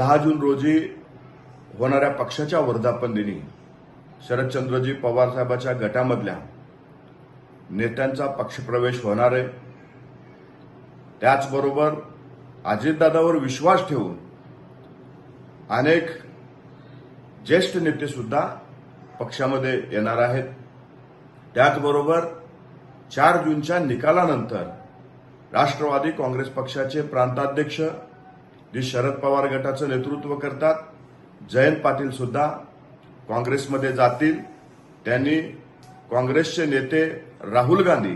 दहा जून रोजी होणाऱ्या पक्षाच्या वर्धापन दिनी शरदचंद्रजी पवारसाहेबाच्या गटामधल्या नेत्यांचा पक्षप्रवेश होणार आहे. त्याचबरोबर अजितदादावर विश्वास ठेवून अनेक ज्येष्ठ नेते सुद्धा पक्षामध्ये येणार आहेत. त्याचबरोबर चार जूनच्या निकालानंतर राष्ट्रवादी काँग्रेस पक्षाचे प्रांताध्यक्ष जे शरद पवार गटाचं नेतृत्व करतात जयंत पाटील सुद्धा काँग्रेसमध्ये जातील. त्यांनी काँग्रेसचे नेते राहुल गांधी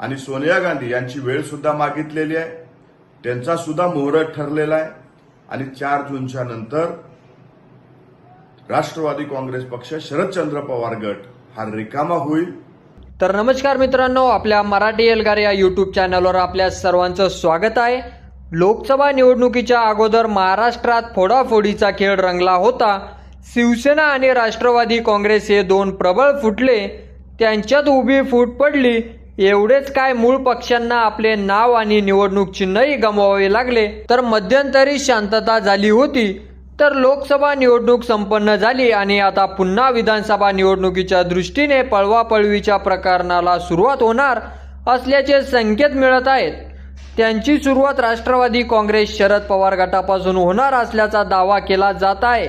आणि सोनिया गांधी यांची वेळ सुद्धा मागितलेली आहे. त्यांचा सुद्धा मुहूर्त ठरलेला आहे. आणि चार जूनच्या नंतर राष्ट्रवादी काँग्रेस पक्ष शरदचंद्र पवार गट हा रिकामा होईल. तर नमस्कार मित्रांनो आपल्या मराठी एल्गार या युट्यूब चॅनलवर आपल्या सर्वांचं स्वागत आहे. लोकसभा निवडणुकीच्या अगोदर महाराष्ट्रात फोडाफोडीचा खेळ रंगला होता. शिवसेना आणि राष्ट्रवादी काँग्रेस हे दोन प्रबळ फुटले. त्यांच्यात उभी फूट पडली. एवढेच काय मूळ पक्षांना आपले नाव आणि निवडणूक चिन्हही गमवावे लागले. तर मध्यंतरी शांतता झाली होती. तर लोकसभा निवडणूक संपन्न झाली आणि आता पुन्हा विधानसभा निवडणुकीच्या दृष्टीने पळवापळवीच्या प्रकरणाला सुरुवात होणार असल्याचे संकेत मिळत आहेत. त्यांची सुरुवात राष्ट्रवादी काँग्रेस शरद पवार गटापासून होणार असल्याचा दावा केला जात आहे.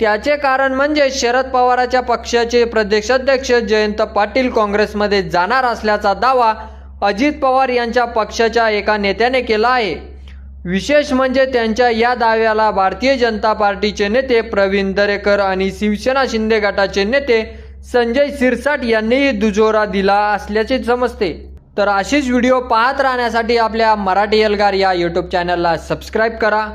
त्याचे कारण म्हणजे शरद पवाराच्या पक्षाचे प्रदेशाध्यक्ष जयंत पाटील काँग्रेसमध्ये जाणार असल्याचा दावा अजित पवार यांच्या पक्षाच्या एका नेत्याने केला आहे. विशेष म्हणजे त्यांच्या या दाव्याला भारतीय जनता पार्टीचे नेते प्रवीण दरेकर आणि शिवसेना शिंदे गटाचे नेते संजय सिरसाट यांनीही दुजोरा दिला असल्याचे समजते. तर असेच व्हिडिओ पाहत राहण्यासाठी आपल्या मराठी एल्गार या यूट्यूब चॅनलला सबस्क्राईब करा.